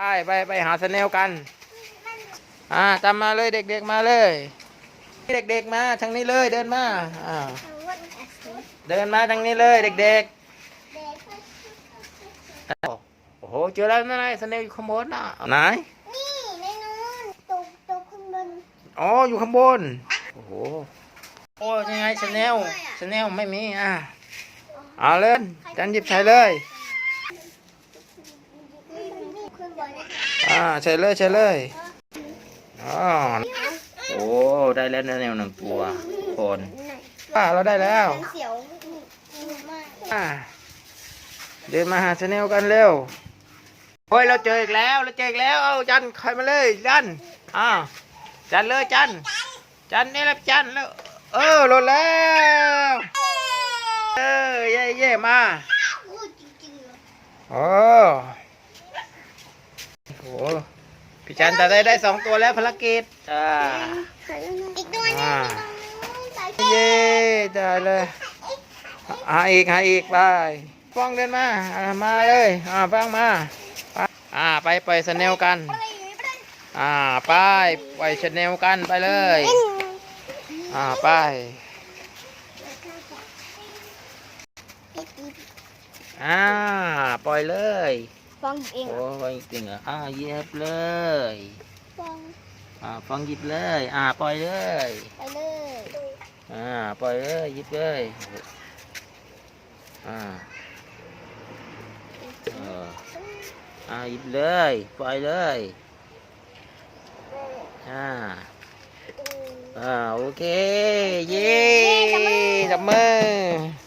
ไปไปหาสแนลกัน อ่าตามมาเลยเด็กๆมาเลย เด็กๆมาทางนี้เลยเดินมาอ่าเดินมาทางนี้เลยเด็กๆโอ้โหเจอแล้วนั่นไงสแนลอยู่ข้างบนน่ะไหนนี่ในนู้นตกตกข้างบนอ๋ออยู่ข้างบนโอ้โหโอ้ยังไงสแนลสแนลไม่มีอะเอาเล่นจันหยิบใส่เลย ขึ้นบน อ่าใส่เลยใส่เลยอ๋อโอ้ได้แล้วแนลหนึ่งตัวคนอ่าเราได้แล้วเสียวมากอ่าเดินมาหาชาแนลกันเร็วโอ้ยเราเจออีกแล้วเราเจออีกแล้วเอาจันใครมาเลยจันอ้าวจันเลยจันจันนี่แหละจันแล้วเออหล่นแล้วเออเย่เย่มาโอ้ พี่จันแต่ได้ได้สองตัวแล้วภารกิจอ่าอีกตัวนึงอ่าใส่เย่ได้เลยหาอีกหาอีกไปฟ้องเดินมาอ่ามาเลยอ่าฟ้องมาไปอ่าไปปล่อยสแนลกันอะไรอย่างนี้ไม่ได้อ่าไปปล่อยชแนลกันไปเลย อ่าไปอ่าปล่อยเลย ฟองเองโอ้ยจริงเหรออ่าเหยียบเลยฟองอ่าฟังหยิบเลย อ่าปล่อยเลยไปเลยอ่าปล่อยเลยหยิบเลยอ่าเอออ่าหยิบเลย ปล่อยเลยอ่าอ่าโอเคเย้จับมือจบแล้ว